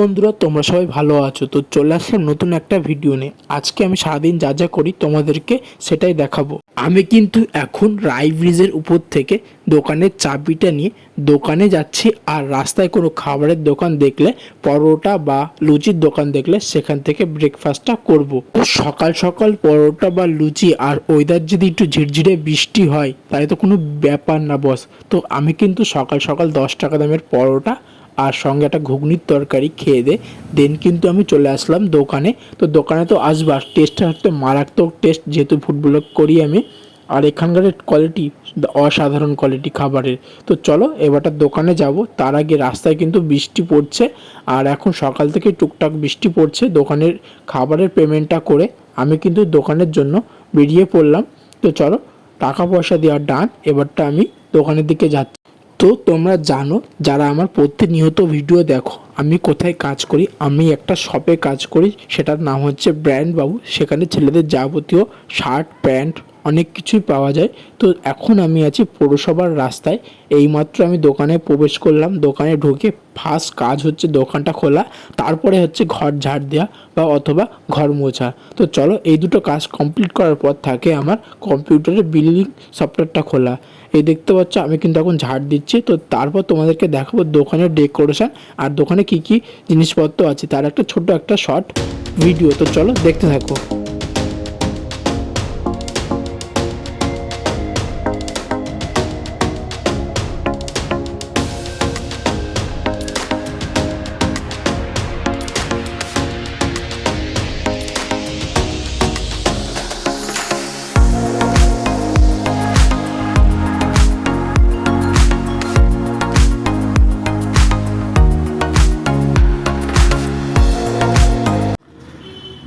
বন্ধুরা, তোমরা সবাই ভালো আছো। তো চলে আসলাম নতুন একটা ভিডিও নিয়ে। আজকে আমি সারাদিন যা যা করি তোমাদেরকে সেটাই দেখাবো। আমি কিন্তু এখন রাই ব্রিজের উপর থেকে দোকানের চাবিটা নিয়ে দোকানে যাচ্ছি আর রাস্তায় কোনো খাবারের দোকান দেখলে, পরোটা বা লুচির দোকান দেখলে সেখান থেকে ব্রেকফাস্টটা করব। সকাল সকাল পরোটা বা লুচি আর ওয়েদার যদি একটু ঝিরঝিরে বৃষ্টি হয়, তাহলে তো কোনো ব্যাপার না বস তো আমি কিন্তু সকাল সকাল দশ টাকা দামের পরোটা আর সঙ্গে একটা ঘুগনির তরকারি খেয়ে দে। দেন কিন্তু আমি চলে আসলাম দোকানে। তো দোকানে তো আসবার টেস্টটা হচ্ছে মারাত্মক টেস্ট যেহেতু ফুটবল করি আমি। আর এখানকার কোয়ালিটি অসাধারণ কোয়ালিটি খাবারের। তো চলো এবারটা দোকানে যাব। তার আগে রাস্তায় কিন্তু বৃষ্টি পড়ছে। আর এখন সকাল থেকে টুকটাক বৃষ্টি পড়ছে দোকানের খাবারের পেমেন্টটা করে। আমি কিন্তু দোকানের জন্য বেরিয়ে পড়লাম। তো চলো, টাকা পয়সা দেওয়ার ডান এবারটা আমি দোকানের দিকে যাচ্ছি। তো তোমরা জানো, যারা আমার প্রতিনিয়ত ভিডিও দেখো, আমি কোথায় কাজ করি, আমি একটা শপে কাজ করি, সেটার নাম হচ্ছে ব্র্যান্ড বাবু সেখানে ছেলেদের যাবতীয় শার্ট প্যান্ট অনেক কিছুই পাওয়া যায়। তো এখন আমি আছি পৌরসভার রাস্তায়। এইমাত্র আমি দোকানে প্রবেশ করলাম। দোকানে ঢুকে ফার্স্ট কাজ হচ্ছে দোকানটা খোলা, তারপরে হচ্ছে ঘর ঝাড় দেওয়া বা অথবা ঘর মোছা। তো চলো, এই দুটো কাজ কমপ্লিট করার পর থাকে আমার কম্পিউটারের বিল্ডিং সফটওয়্যারটা খোলা। এই দেখতে পাচ্ছ, আমি কিন্তু এখন ঝাড় দিচ্ছি। তো তারপর তোমাদেরকে দেখাবো দোকানের ডেকোরেশন আর দোকানে কি কি জিনিসপত্র আছে। তার একটা ছোট একটা শর্ট ভিডিও তো চলো দেখতে থাকো।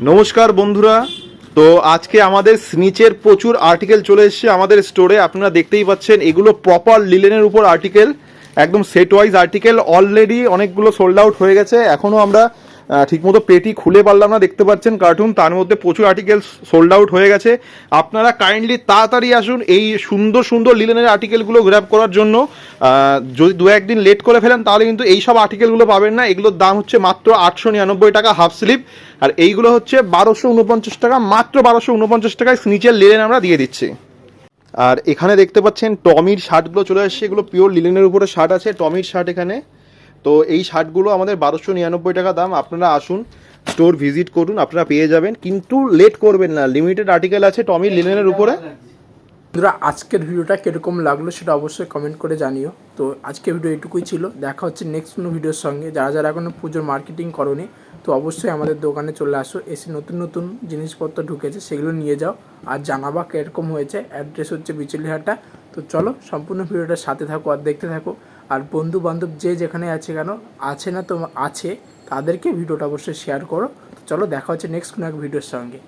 নমস্কার বন্ধুরা। তো আজকে আমাদের স্নিচের প্রচুর আর্টিকেল চলে এসছে আমাদের স্টোরে আপনারা দেখতেই পাচ্ছেন, এগুলো প্রপার লিলেনের উপর আর্টিকেল একদম সেট ওয়াইজ আর্টিকেল অলরেডি অনেকগুলো সোল্ড আউট হয়ে গেছে। এখনও আমরা ঠিকমতো পেটি খুলে পারলাম না, দেখতে পাচ্ছেন কার্টুন তার মধ্যে প্রচুর আর্টিকেল সোল্ড আউট হয়ে গেছে। আপনারা কাইন্ডলি তাড়াতাড়ি আসুন এই সুন্দর সুন্দর লিলেনের আর্টিকেলগুলো গ্র্যাব করার জন্য। যদি দু একদিন লেট করে ফেলেন, তাহলে কিন্তু এই সব আর্টিকেলগুলো পাবেন না। এগুলোর দাম হচ্ছে মাত্র আটশো নিরানব্বই টাকা হাফ স্লিপ আর এইগুলো হচ্ছে বারোশো উনপঞ্চাশ টাকা, মাত্র বারোশো উনপঞ্চাশ টাকায় নিচের লিলেন আমরা দিয়ে দিচ্ছি। আর এখানে দেখতে পাচ্ছেন টমির শার্টগুলো চলে আসছে এগুলো পিওর লিলেনের উপরে শার্ট আছে। টমির শার্ট এখানে তো এই শার্টগুলো আমাদের বারোশো নিরানব্বই টাকা দাম। আপনারা আসুন স্টোর ভিজিট করুন, আপনারা পেয়ে যাবেন। কিন্তু লেট করবেন না। লিমিটেড আর্টিকেল আছে টমি লিলেনের উপরে। বন্ধুরা, আজকের ভিডিওটা কীরকম লাগল সেটা অবশ্যই কমেন্ট করে জানিও। তো আজকের ভিডিও এটুকুই ছিল। দেখা হচ্ছে নেক্সট কোনো ভিডিওর সঙ্গে। যারা যারা এখনও পুজোর মার্কেটিং করনি, তো অবশ্যই আমাদের দোকানে চলে আসো। এসে নতুন নতুন জিনিসপত্র ঢুকেছে, সেগুলো নিয়ে যাও। আর জানাবা কীরকম হয়েছে। অ্যাড্রেস হচ্ছে বিচুলিহাটা তো চলো, সম্পূর্ণ ভিডিওটার সাথে থাকো আর দেখতে থাকো। আর বন্ধু বান্ধব যে যেখানে আছে কেন, আছে না তো আছে, তাদেরকে ভিডিওটা অবশ্যই শেয়ার করো। চলো দেখা হচ্ছে নেক্সট কোনো এক ভিডিওর সঙ্গে।